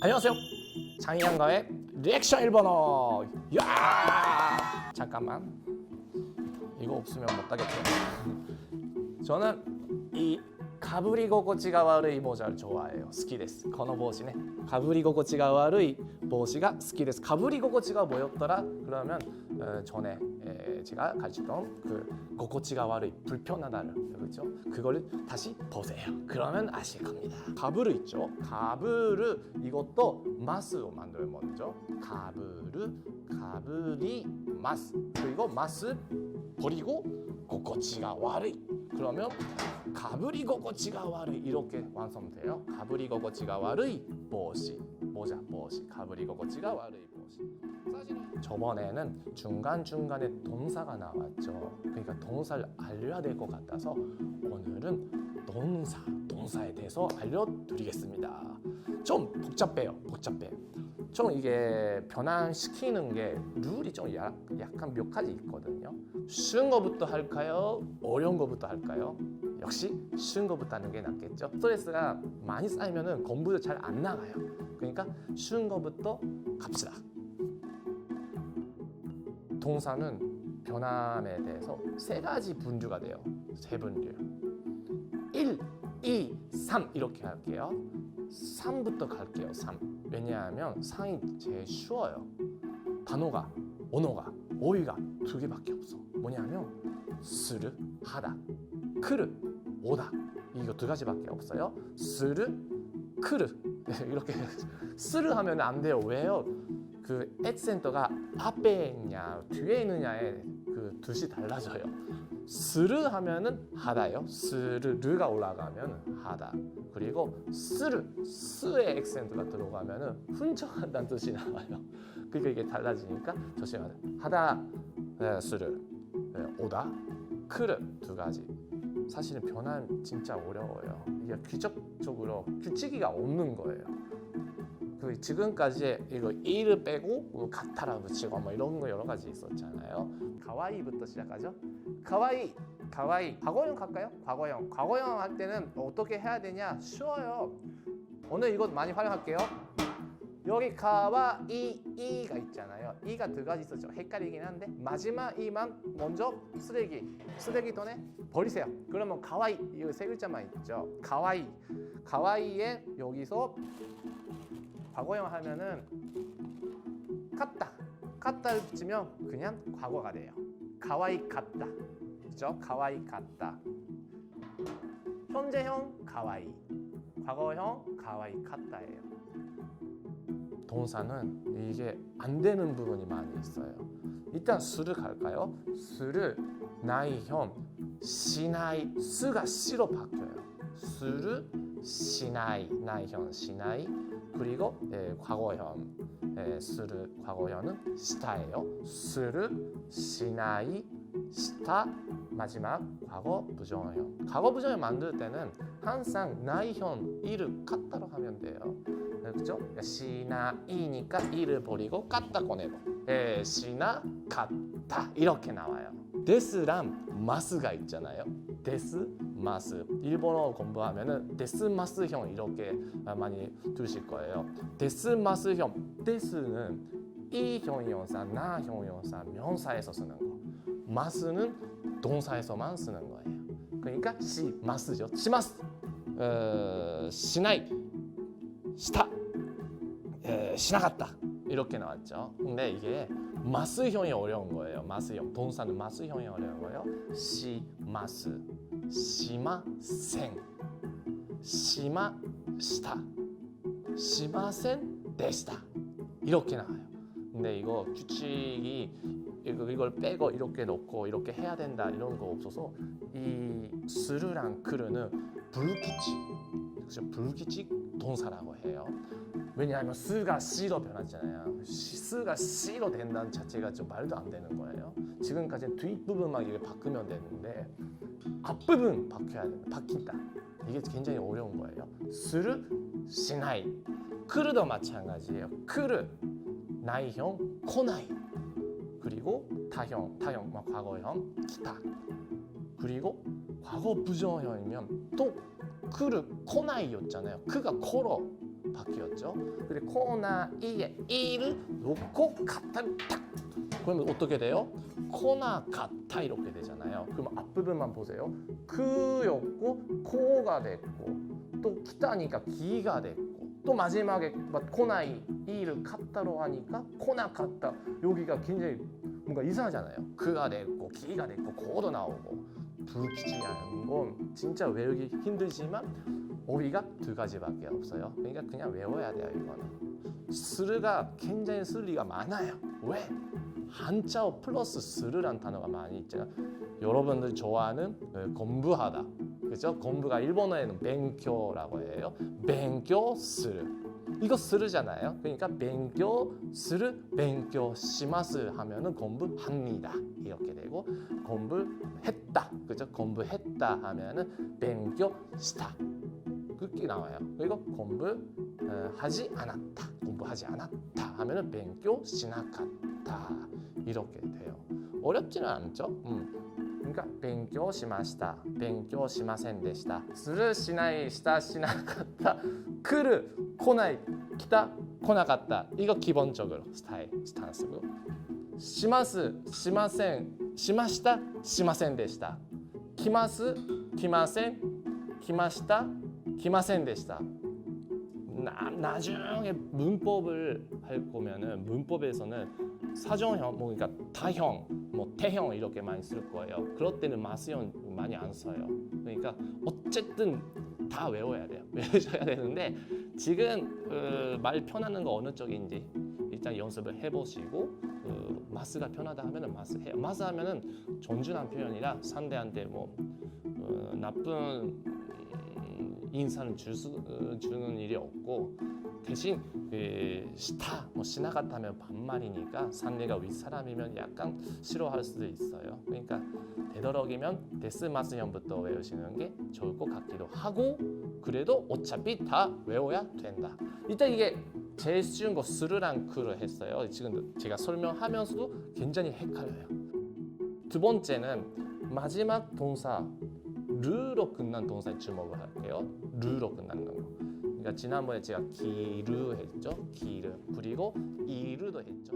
안녕하세요. 장희양가의 리액션 1번어. 야! 잠깐만. 이거 없으면 못 하겠죠. 저는 이 가브리 고고치가 와르이 모자를 좋아해요. 스키데스. 거너보시네. 가브리 고고치가 와르이 帽子가 好きです. 가부리 고고치가 뭐였더라? 그러면 어, 전에 에, 제가 가르쳤던 그 고고치가 悪い 불편하다를 그렇죠? 그거를 다시 보세요. 그러면 아실 겁니다. 가부르 있죠? 가부르 이것도 마스로 만들어요 먼저. 가부르 가부리 마스 그리고 마스 버리고 고고치가 悪い 그러면 가부리 고고치가 悪い 이렇게 완성돼요. 가부리 고고치가 悪い 보시 가부리 고고치가 悪い 보시 사실은 저번에는 중간 중간에 동사가 나왔죠. 그러니까 동사를 알려야 될 것 같아서 오늘은 동사 동사에 대해서 알려드리겠습니다. 좀 복잡해요. 복잡해. 좀 이게 변환시키는 게 룰이 좀 야- 약간 몇 가지 있거든요. 쉬운 거부터 할까요? 어려운 거부터 할까요? 역시 쉬운 거부터 하는 게 낫겠죠. 스트레스가 많이 쌓이면은 공부도 잘 안 나가요. 그러니까 쉬운 거부터 갑시다. 동사는 변함에 대해서 세 가지 분류가 돼요. 세 분류. 1, 2, 3 이렇게 할게요. 3부터 갈게요. 3. 왜냐하면 3이 제일 쉬워요. 단어가, 언어가, 어휘가 두 개밖에 없어. 뭐냐면 스르, 하다, 크르, 오다 이거 두 가지밖에 없어요. 스르, 크르 이렇게 스르 하면 안 돼요. 왜요? 그 액센터가 앞에 있냐 뒤에 있느냐에 그 뜻이 달라져요. 스르 하면은 하다요. 스르 르가 올라가면 하다. 그리고 스르 스의 액센트가 들어가면은 훔쳐간다는 뜻이 나와요. 그러니까 이게 달라지니까 조심하세요. 하다 네, 스르 네, 오다 크르 두 가지. 사실은 변환 진짜 어려워요. 이게 규칙적으로 규칙이가 없는 거예요. 그 지금까지 이거 이를 빼고 뭐 가타라 붙이고 뭐 이런 거 여러 가지 있었잖아요. 가와이부터 시작하죠. 가와이, 가와이. 과거형 갈까요? 과거형. 과거형 할 때는 어떻게 해야 되냐? 쉬워요. 오늘 이거 많이 활용할게요. 여기 가와이 이가 있잖아요. 이가 두 가지 있었죠. 헷갈리긴 한데 마지막 이만 먼저 쓰레기 쓰레기통에 버리세요. 그러면 가와이 이거 세 글자만 있죠. 가와이 가와이에 여기서 과거형 하면은 갔다 갔다를 붙이면 그냥 과거가 돼요. 가와이 갔다 그죠? 가와이 갔다 현재형 가와이 과거형 가와이 갔다예요. 동사는 이게 안 되는 부분이 많이 있어요. 일단 수를 갈까요? 수를 나이형 시나이 수가 시로 바뀌어요. 수를 시나이 나이형 시나이 그리고 예, 과거형 예, 수를 과거형은 시타예요. 수를 시나이 시타 마지막 과거 부정형. 과거 부정형 만들 때는 항상 나이형 이를 갖다로 하면 돼요. 그렇죠? 그러니까 시나 이니까 이를 버리고 갖다 꺼내고 예, 시나 갖다 이렇게 나와요. 데스랑 마스가 있잖아요. 데스 마스 일본어 공부하면은 데스 마스형 이렇게 많이 들으실 거예요. 데스 마스형 데스는 이 형용사, 나 형용사, 명사에서 쓰는 거. 마스는 동사에서만 쓰는 거예요. 그러니까 시 마스죠. 시마스, 어, 시나이, 시타, 에, 시나갔다 이렇게 나왔죠. 근데 이게 마스형이 어려운 거예요. 마스형 동사는 마스형이 어려운 거예요. 시 마스, 시마생, 시마시타, 시마센 데시타 이렇게 나와요. 근데 이거 규칙이 이걸 빼고 이렇게 넣고 이렇게 해야 된다 이런 거 없어서 이 스르랑 크르는 불규칙 그래서 불규칙 동사라고 해요. 왜냐하면 스가 시로 변하잖아요. 시- 스가 시로 된다는 자체가 좀 말도 안 되는 거예요. 지금까지는 뒷부분만 이게 바꾸면 되는데 앞부분 바뀌어야 돼. 바뀐다. 이게 굉장히 어려운 거예요. 스르 시나이 크르도 마찬가지예요. 크르 나이형 코나이 그리고 타형, 타형, 막 과거형, 기타. 그리고 과거 부정형이면 또 그를 코나이였잖아요. 그가 코로 바뀌었죠. 그리고 코나이에 이를 놓고 가타를 탁. 그러면 어떻게 돼요? 코나 가타 이렇게 되잖아요. 그럼 앞부분만 보세요. 그였고 코가 됐고 또 기타니까 기가 됐고 또 마지막에 막 코나이 이를 카타로 하니까 코나 카타 여기가 굉장히 뭔가 이상하잖아요. 그가 됐고 기가 됐고 코도 나오고 불기중요한 건 진짜 외우기 힘들지만 어휘가 두 가지밖에 없어요. 그러니까 그냥 외워야 돼요 이거는. 스르가 굉장히 쓸 리가 많아요. 왜? 한자어 플러스 스르란 단어가 많이 있잖아요. 여러분들 좋아하는 그 공부하다. 그죠? 공부가 일본어에는 뱅교라고 해요. 뱅교 스르. 이거 스르잖아요. 그러니까 시마스 하면은 공부합니다. 이렇게 되고 공부했다. 그죠? 공부했다 하면은 시타. 그렇게 나와요. 그리고 공부 어, 하지 않았다. 공부하지 않았다 하면은 뱅교 시나카타 이렇게 돼요. 어렵지는 않죠. 음. 그러니까 크 르 코나이 기타 코나갔다. 이거 기본적으로 스타일 스탄스고 시마스 시마센 시마시다 시마센 데시다, 키마스 키마센 키마시다 키마센 데시다. 나, 나중에 문법을 할 거면은 문법에서는 사정형 뭐 그러니까 타형 뭐 태형 이렇게 많이 쓸 거예요. 그럴 때는 마스형 많이 안 써요. 그러니까 어쨌든 다 외워야 돼요. 외우셔야 되는데 지금 그, 말 편하는 거 어느 쪽인지 일단 연습을 해보시고 그, 마스가 편하다 하면은 마스 해요. 마스 하면은 존중한 표현이라 상대한테 뭐 어, 나쁜 음, 인사는 줄 수, 어, 주는 일이 없고 대신 그 시타 뭐 시나갔다면 반말이니까 상대가 윗사람이면 약간 싫어할 수도 있어요. 그러니까 되도록이면 데스마스형부터 외우시는 게 좋을 것 같기도 하고 그래도 어차피 다 외워야 된다. 일단 이게 제일 쉬운 거 스르랑 크를 했어요. 지금 제가 설명하면서도 굉장히 헷갈려요. 두 번째는 마지막 동사 르로 끝난 동사에 주목을 할게요. 르로 끝나는 거. 그러니까 지난번에 제가 기르 했죠. 기르. 그리고 이르도 했죠.